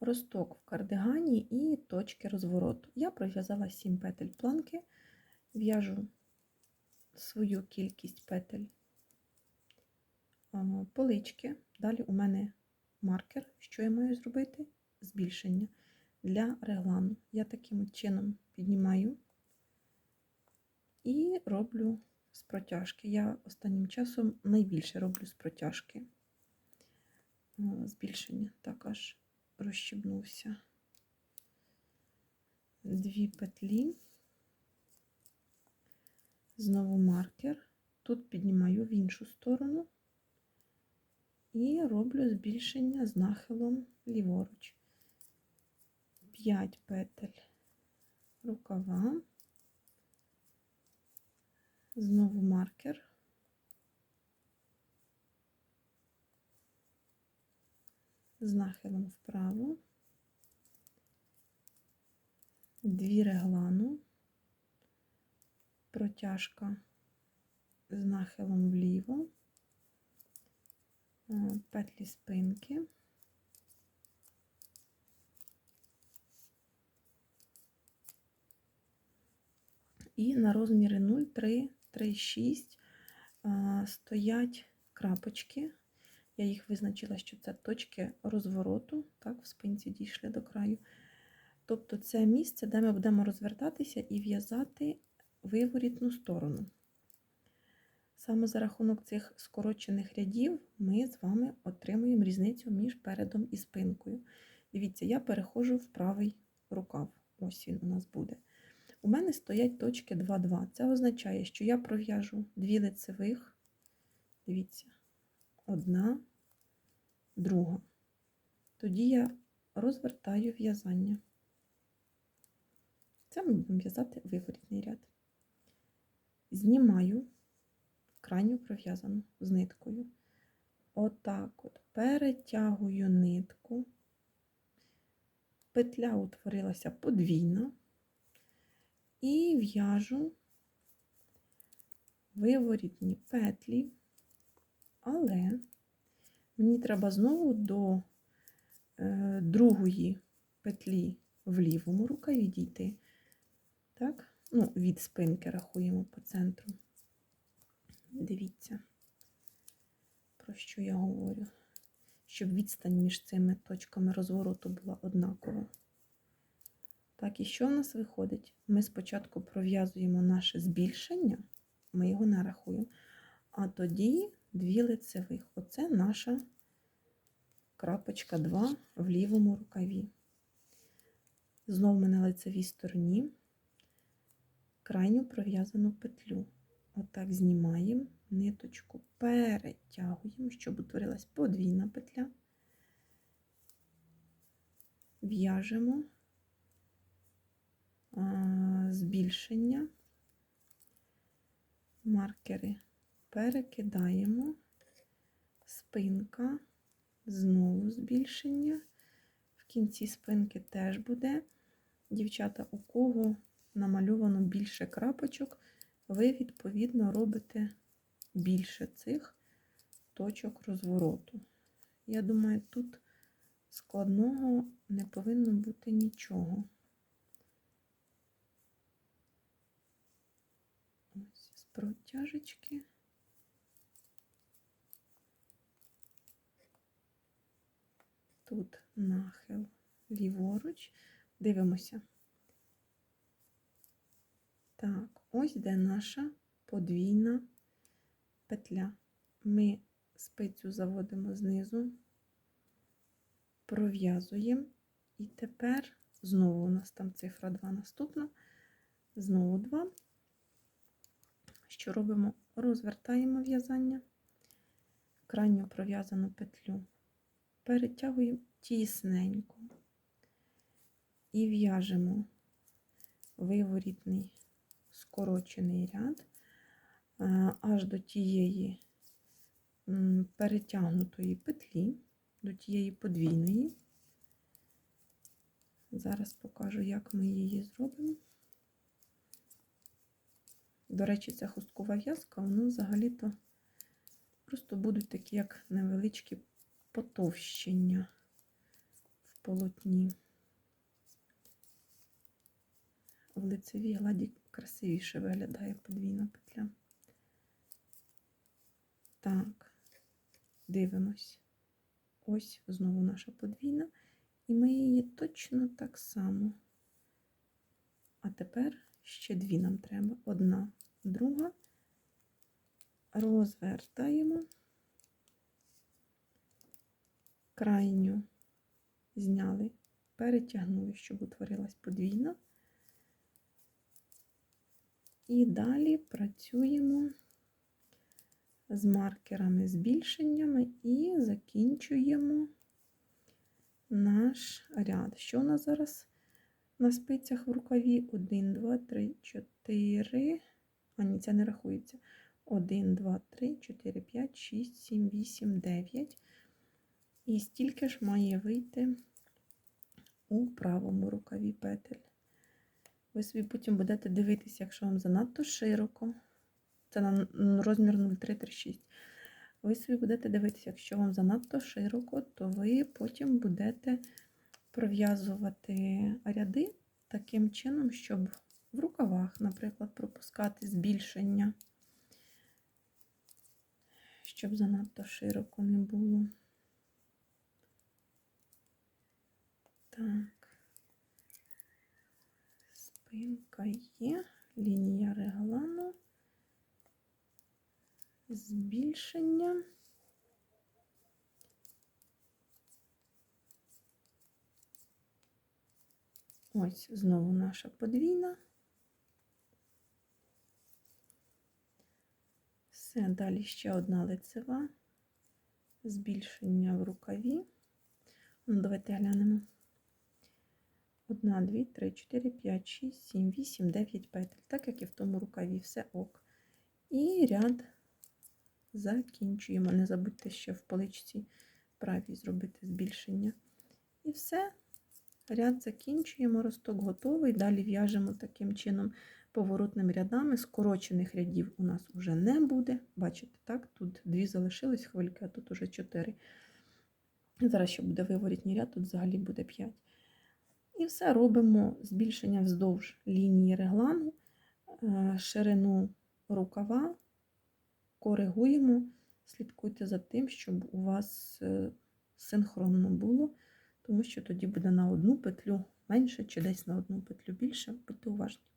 росток в кардигані і точки розвороту. Я пров'язала 7 петель планки, в'яжу свою кількість петель полички. Далі у мене маркер, що я маю зробити? Збільшення для реглану. Я таким чином піднімаю і роблю з протяжки. Я останнім часом найбільше роблю з протяжки. Збільшення так аж розщебнувся. Дві петлі, знову маркер. Тут піднімаю в іншу сторону і роблю збільшення з нахилом ліворуч. 5 петель рукава, знову маркер. З нахилом вправо, дві реглану, протяжка з нахилом вліво, е, петлі спинки. І на розміри 0,3, 3,6 стоять крапочки. Я їх визначила, що це точки розвороту, так, в спинці дійшли до краю. Тобто це місце, де ми будемо розвертатися і в'язати виворітну сторону. Саме за рахунок цих скорочених рядів ми з вами отримуємо різницю між передом і спинкою. Дивіться, я переходжу в правий рукав. Ось він у нас буде. У мене стоять точки 2-2. Це означає, що я пров'яжу дві лицевих, дивіться, одна, друга. Тоді я розвертаю в'язання. Це ми будемо в'язати виворітний ряд. Знімаю крайню пров'язану з ниткою. Отак от перетягую нитку. Петля утворилася подвійна і в'яжу виворітні петлі, але мені треба знову до е, другої петлі в лівому рукаві дійти. Так? Ну, від спинки рахуємо по центру. Дивіться, про що я говорю. Щоб відстань між цими точками розвороту була однакова. Так, і що в нас виходить? Ми спочатку пров'язуємо наше збільшення, ми його не рахуємо, а тоді дві лицевих. Оце наша крапочка 2 в лівому рукаві. Знову ми на лицевій стороні крайню пров'язану петлю. Отак знімаємо ниточку, перетягуємо, щоб утворилась подвійна петля, в'яжемо збільшення, маркери перекидаємо, спинка, знову збільшення. В кінці спинки теж буде. Дівчата, у кого намальовано більше крапочок, ви, відповідно, робите більше цих точок розвороту. Я думаю, тут складного не повинно бути нічого. Ось з протяжечки. Тут нахил ліворуч. Дивимося. Так, ось де наша подвійна петля. Ми спицю заводимо знизу, пров'язуємо, і тепер знову у нас там цифра 2 наступна, знову 2. Що робимо? Розвертаємо в'язання, крайню пров'язану петлю, перетягуємо тісненько і в'яжемо виворітний скорочений ряд аж до тієї перетягнутої петлі, до тієї подвійної. Зараз покажу, як ми її зробимо. До речі, ця хусткова в'язка, воно взагалі-то просто будуть такі, як невеличкі потовщення в полотні. В лицевій гладі красивіше виглядає подвійна петля. Так, дивимось. Ось знову наша подвійна. І ми її точно так само. А тепер ще дві нам треба. Одна, друга. Розвертаємо. Крайню зняли, перетягнули, щоб утворилась подвійна. І далі працюємо з маркерами збільшеннями і закінчуємо наш ряд. Що у нас зараз на спицях в рукаві? 1, 2, 3, 4. А ні, це не рахується. 1, 2, 3, 4, 5, 6, 7, 8, 9. І стільки ж має вийти у правому рукаві петель. Ви собі потім будете дивитися, якщо вам занадто широко. Це на розмір 0,336. Ви собі будете дивитися, якщо вам занадто широко, то ви потім будете пров'язувати ряди таким чином, щоб в рукавах, наприклад, пропускати збільшення, щоб занадто широко не було. Так, спинка є, лінія реглану, збільшення. Ось знову наша подвійна. Все, далі ще одна лицева, збільшення в рукаві. Ну, давайте глянемо. 1, 2, 3, 4, 5, 6, 7, 8, 9 петель, так як і в тому рукаві, все ок. І ряд закінчуємо. Не забудьте ще в поличці правій зробити збільшення. І все, ряд закінчуємо, росток готовий. Далі в'яжемо таким чином поворотними рядами. Скорочених рядів у нас вже не буде. Бачите, так? Тут дві залишились хвильки, а тут уже чотири. Зараз ще буде виворітній ряд, тут взагалі буде 5. І все робимо збільшення вздовж лінії реглану, е, ширину рукава, коригуємо, слідкуйте за тим, щоб у вас е, синхронно було, тому що тоді буде на одну петлю менше чи десь на одну петлю більше, будьте уважні.